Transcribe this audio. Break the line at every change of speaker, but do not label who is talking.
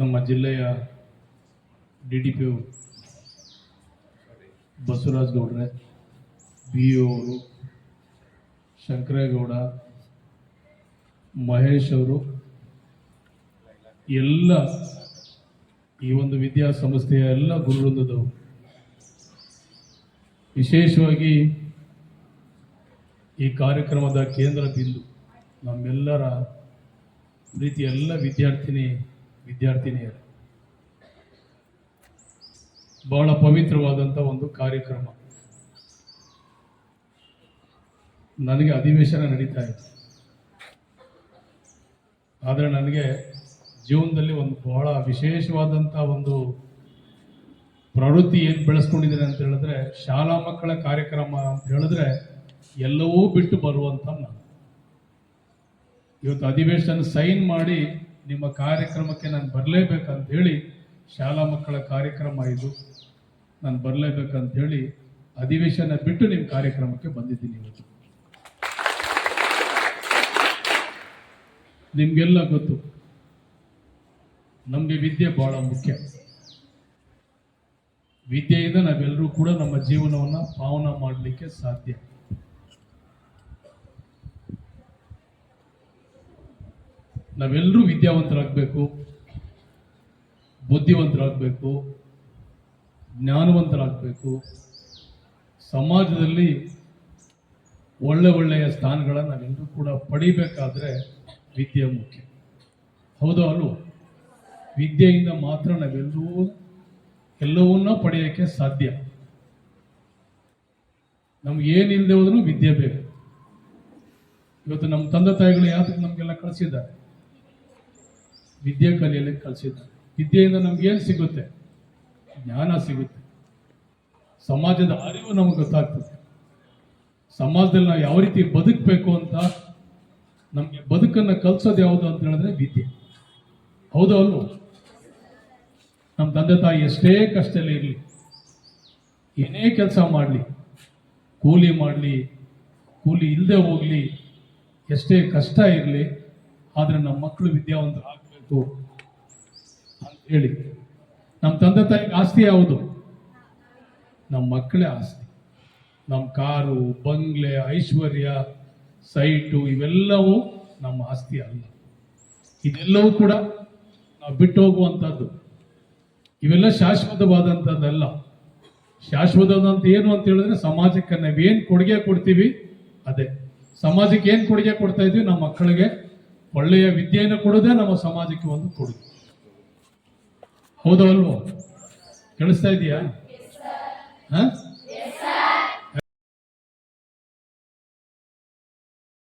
ನಮ್ಮ ಜಿಲ್ಲೆಯ D D P Basavaraj ಗೌಡ್ರೆ, ಬಿ ಅವರು, ಶಂಕರೇಗೌಡ, ಮಹೇಶ್ ಅವರು, ಎಲ್ಲ ಈ ಒಂದು ವಿದ್ಯಾಸಂಸ್ಥೆಯ ಎಲ್ಲ ಗುರುವೃಂದದವರು, ವಿಶೇಷವಾಗಿ ಈ ಕಾರ್ಯಕ್ರಮದ ಕೇಂದ್ರ ಬಿಂದು ನಮ್ಮೆಲ್ಲರ ರೀತಿ ಎಲ್ಲ ವಿದ್ಯಾರ್ಥಿನಿ ವಿದ್ಯಾರ್ಥಿನಿಯರು. ಬಹಳ ಪವಿತ್ರವಾದಂಥ ಒಂದು ಕಾರ್ಯಕ್ರಮ. ನನಗೆ ಅಧಿವೇಶನ ನಡೀತಾ ಇದೆ. ಆದರೆ ನನಗೆ ಜೀವನದಲ್ಲಿ ಒಂದು ಬಹಳ ವಿಶೇಷವಾದಂಥ ಒಂದು ಪ್ರವೃತ್ತಿ ಏನು ಬೆಳೆಸ್ಕೊಂಡಿದ್ದೇನೆ ಅಂತ ಹೇಳಿದ್ರೆ, ಶಾಲಾ ಮಕ್ಕಳ ಕಾರ್ಯಕ್ರಮ ಅಂತ ಹೇಳಿದ್ರೆ ಎಲ್ಲವೂ ಬಿಟ್ಟು ಬರುವಂಥ ನಾನು. ಇವತ್ತು ಅಧಿವೇಶನ ಸೈನ್ ಮಾಡಿ ನಿಮ್ಮ ಕಾರ್ಯಕ್ರಮಕ್ಕೆ ನಾನು ಬರಲೇಬೇಕಂತ ಹೇಳಿ ಶಾಲಾ ಮಕ್ಕಳ ಕಾರ್ಯಕ್ರಮ ಇದು. ನಾನು ಬರಲೇಬೇಕಂತ ಹೇಳಿ ಅಧಿವೇಶನ ಬಿಟ್ಟು ನಿಮ್ಮ ಕಾರ್ಯಕ್ರಮಕ್ಕೆ ಬಂದಿದ್ದೀನಿ ಇವತ್ತು. ನಿಮಗೆಲ್ಲ ಗೊತ್ತು, ನಮಗೆ ವಿದ್ಯೆ ಬಹಳ ಮುಖ್ಯ. ವಿದ್ಯೆಯಿಂದ ನಾವೆಲ್ಲರೂ ಕೂಡ ನಮ್ಮ ಜೀವನವನ್ನು ಪಾವನ ಮಾಡಲಿಕ್ಕೆ ಸಾಧ್ಯ. ನಾವೆಲ್ಲರೂ ವಿದ್ಯಾವಂತರಾಗಬೇಕು, ಬುದ್ಧಿವಂತರಾಗಬೇಕು, ಜ್ಞಾನವಂತರಾಗಬೇಕು. ಸಮಾಜದಲ್ಲಿ ಒಳ್ಳೆ ಒಳ್ಳೆಯ ಸ್ಥಾನಗಳನ್ನು ನಾವೆಲ್ಲರೂ ಕೂಡ ಪಡಿಬೇಕಾದ್ರೆ ವಿದ್ಯೆ ಮುಖ್ಯ. ಹೌದೋ ಅಲ್ವೋ? ವಿದ್ಯೆಯಿಂದ ಮಾತ್ರ ನಾವೆಲ್ಲರೂ ಎಲ್ಲವನ್ನ ಪಡೆಯೋಕ್ಕೆ ಸಾಧ್ಯ. ನಮ್ಗೆ ಏನಿಲ್ಲದೆ ಹೋದ್ರೂ ವಿದ್ಯೆ ಬೇಕು. ಇವತ್ತು ನಮ್ಮ ತಂದೆ ತಾಯಿಗಳು ಯಾತಕ್ಕೆ ನಮಗೆಲ್ಲ ಕಳಿಸಿದ್ದಾರೆ? ವಿದ್ಯೆ ಕಲಿಯಲಿಕ್ಕೆ ಕಲಿಸಿದ್ದಾರೆ ವಿದ್ಯೆಯಿಂದ ನಮಗೇನು ಸಿಗುತ್ತೆ? ಜ್ಞಾನ ಸಿಗುತ್ತೆ. ಸಮಾಜದ ಅರಿವು ನಮಗೆ ಗೊತ್ತಾಗ್ತದೆ. ಸಮಾಜದಲ್ಲಿ ನಾವು ಯಾವ ರೀತಿ ಬದುಕಬೇಕು ಅಂತ ನಮಗೆ ಬದುಕನ್ನು ಕಲಿಸೋದು ಯಾವುದು ಅಂತ ಹೇಳಿದ್ರೆ ವಿದ್ಯೆ. ಹೌದು ಅಲ್ವೋ? ನಮ್ಮ ತಂದೆ ತಾಯಿ ಎಷ್ಟೇ ಕಷ್ಟದಲ್ಲಿ ಇರಲಿ, ಏನೇ ಕೆಲಸ ಮಾಡಲಿ, ಕೂಲಿ ಮಾಡಲಿ, ಕೂಲಿ ಇಲ್ಲದೆ ಹೋಗಲಿ, ಎಷ್ಟೇ ಕಷ್ಟ ಇರಲಿ, ಆದರೆ ನಮ್ಮ ಮಕ್ಕಳು ವಿದ್ಯಾವಂತರು ಆಗಬೇಕು ಅಂತ ಹೇಳಿ, ನಮ್ಮ ತಂದೆ ತಾಯಿಗೆ ಆಸ್ತಿ ಯಾವುದು? ನಮ್ಮ ಮಕ್ಕಳೇ ಆಸ್ತಿ. ನಮ್ಮ ಕಾರು, ಬಂಗ್ಲೆ, ಐಶ್ವರ್ಯ, ಸೈಟು, ಇವೆಲ್ಲವೂ ನಮ್ಮ ಆಸ್ತಿ ಅಲ್ಲ. ಇದೆಲ್ಲವೂ ಕೂಡ ನಾವು ಬಿಟ್ಟು ಹೋಗುವಂಥದ್ದು. ಇವೆಲ್ಲ ಶಾಶ್ವತವಾದಂಥದ್ದಲ್ಲ. ಶಾಶ್ವತದಂತ ಏನು ಅಂತ ಹೇಳಿದ್ರೆ ಸಮಾಜಕ್ಕೆ ನಾವೇನು ಕೊಡುಗೆ ಕೊಡ್ತೀವಿ? ಅದೇ. ಸಮಾಜಕ್ಕೆ ಏನು ಕೊಡುಗೆ ಕೊಡ್ತಾ ಇದೀವಿ? ನಮ್ಮ ಮಕ್ಕಳಿಗೆ ಒಳ್ಳೆಯ ವಿದ್ಯೆಯನ್ನು ಕೊಡೋದೇ ನಮ್ಮ ಸಮಾಜಕ್ಕೆ ಒಂದು ಕೊಡುಗೆ. ಹೌದಲ್ವೋ? ಅಲ್ವೋ ಕೇಳಿಸ್ತಾ ಇದೆಯಾ? ಹಾ?